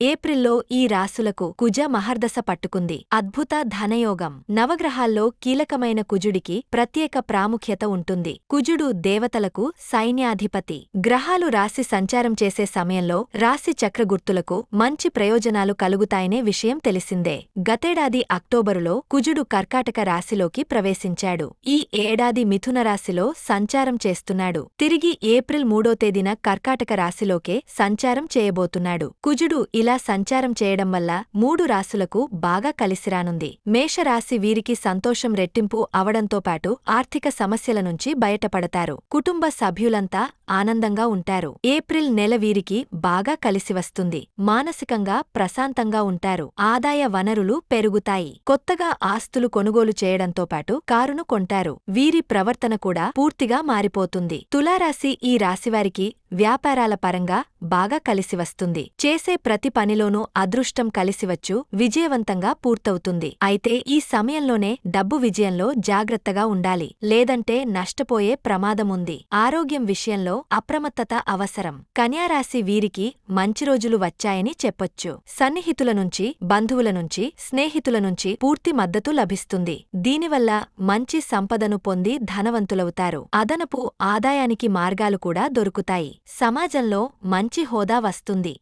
ఏప్రిల్లో ఈ రాసులకు కుజ మహర్దశ పట్టుకుంది. అద్భుత ధనయోగం. నవగ్రహాల్లో కీలకమైన కుజుడికి ప్రత్యేక ప్రాముఖ్యత ఉంటుంది. కుజుడు దేవతలకు సైన్యాధిపతి. గ్రహాలు రాశి సంచారం చేసే సమయంలో రాశి చక్రగుర్తులకు మంచి ప్రయోజనాలు కలుగుతాయనే విషయం తెలిసిందే. గతేడాది అక్టోబరులో కుజుడు కర్కాటక రాశిలోకి ప్రవేశించాడు. ఈ ఏడాది మిథున రాశిలో సంచారం చేస్తున్నాడు. తిరిగి ఏప్రిల్ మూడో తేదీన కర్కాటక రాశిలోకే సంచారం చేయబోతున్నాడు. కుజుడు ఇలా సంచారం చేయడం వల్ల మూడు రాశులకు బాగా కలిసిరానుంది మేషరాశి వీరికి సంతోషం రెట్టింపు అవడంతో పాటు ఆర్థిక సమస్యల నుంచి బయటపడతారు. కుటుంబ సభ్యులంతా ఆనందంగా ఉంటారు. ఏప్రిల్ నెల వీరికి బాగా కలిసివస్తుంది మానసికంగా ప్రశాంతంగా ఉంటారు. ఆదాయ వనరులు పెరుగుతాయి. కొత్తగా ఆస్తులు కొనుగోలు చేయడంతో పాటు కారును కొంటారు. వీరి ప్రవర్తన కూడా పూర్తిగా మారిపోతుంది. తులారాశి ఈ రాశివారికి వ్యాపారాల పరంగా బాగా కలిసివస్తుంది చేసే ప్రతి పనిలోనూ అదృష్టం కలిసివచ్చు విజయవంతంగా పూర్తవుతుంది. అయితే ఈ సమయంలోనే డబ్బు విజయంలో జాగ్రత్తగా ఉండాలి. లేదంటే నష్టపోయే ప్రమాదముంది ఆరోగ్యం విషయంలో అప్రమత్తత అవసరం. కన్యారాశి వీరికి మంచి రోజులు వచ్చాయని చెప్పొచ్చు. సన్నిహితుల నుంచి బంధువుల నుంచి స్నేహితుల నుంచి పూర్తి మద్దతు లభిస్తుంది. దీనివల్ల మంచి సంపదను పొంది ధనవంతులవుతారు. అదనపు ఆదాయానికి మార్గాలు కూడా దొరుకుతాయి. సమాజంలో మంచి హోదా వస్తుంది.